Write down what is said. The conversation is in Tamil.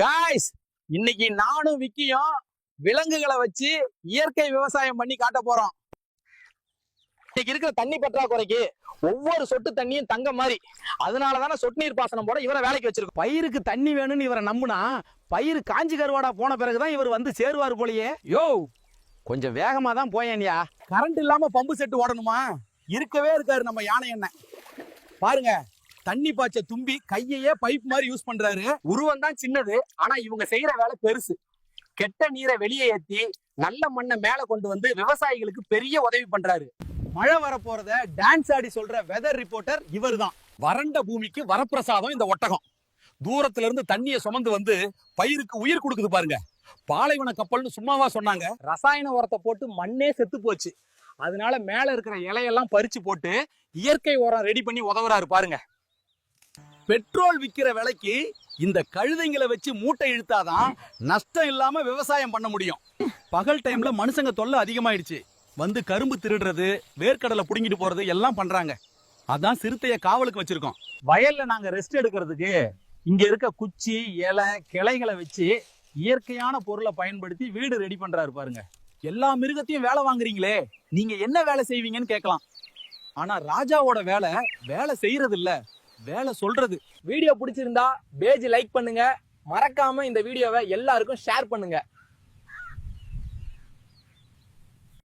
காய்ஸ் இன்னைக்கு நானும் விக்கியும் விலங்குகளை வச்சு இயற்கை விவசாயம் பண்ணி காட்ட போறோம். இன்னைக்கு இருக்கிற தண்ணி பற்றாக்குறைக்கு ஒவ்வொரு சொட்டு தண்ணியும் தங்க மாதிரி. அதனால தானே சொட்டு நீர் பாசனம் போட இவரை வேலைக்கு வச்சிருக்கோம். பயிருக்கு தண்ணி வேணும்னு இவரை நம்புனா பயிர் காஞ்சி கருவாடா போன பிறகுதான் இவர் வந்து சேருவார் போலயே. யோ கொஞ்சம் வேகமா தான் போயேன்யா. கரண்ட் இல்லாம பம்பு செட்டு ஓடணுமா? இருக்கவே இருக்காரு நம்ம யானை என்ன பாருங்க தண்ணி பாய்ச்ச தும்பி கையையே பைப் மாதிரி யூஸ் பண்றாரு. உருவம் தான் சின்னது ஆனா இவங்க செய்யற வேலை பெருசு. கெட்ட நீரை வெளியே ஏத்தி நல்ல மண்ணை மேல கொண்டு வந்து விவசாயிகளுக்கு பெரிய உதவி பண்றாரு. மழை வரப்போறத டான்ஸ் ஆடி சொல்ற வெதர் ரிப்போர்ட்டர் இவர் தான் வறண்ட பூமிக்கு வரப்பிரசாதம் இந்த ஒட்டகம். தூரத்துல இருந்து தண்ணியை சுமந்து வந்து பயிருக்கு உயிர் கொடுக்குது பாருங்க. பாலைவன கப்பல்னு சும்மாவா சொன்னாங்க. ரசாயன உரத்தை போட்டு மண்ணே செத்து போச்சு. அதனால மேல இருக்கிற இலையெல்லாம் பறிச்சு போட்டு இயற்கை உரம் ரெடி பண்ணி உதவுறாரு பாருங்க. பெட்ரோல் விற்கிற விலைக்கு இந்த கழுதைங்களை வச்சு மூட்டை இழுத்தாதான் நஷ்டம் இல்லாம விவசாயம் பண்ண முடியும். பகல் டைம்ல மனுஷங்க தொல்லை அதிகமாயிடுச்சு. வந்து கரும்பு திருடுறது வேர்க்கடலை புடுங்கிட்டு போறது எல்லாம் பண்றாங்க. அதான் சிறுத்தைய காவலுக்கு வச்சிருக்கோம். வயல்ல நாங்க ரெஸ்ட் எடுக்கிறதுக்கு இங்க இருக்க குச்சி இலை கிளைகளை வச்சு இயற்கையான பொருளை பயன்படுத்தி வீடு ரெடி பண்றாரு பாருங்க. எல்லா மிருகத்தையும் வேலை வாங்குறீங்களே நீங்க என்ன வேலை செய்வீங்கன்னு கேட்கலாம். ஆனா ராஜாவோட வேலை வேலை செய்யறது இல்லை வேலை சொல்றது. வீடியோ பிடிச்சிருந்தா பேஜ் லைக் பண்ணுங்க. மறக்காம இந்த வீடியோவை எல்லாருக்கும் ஷேர் பண்ணுங்க.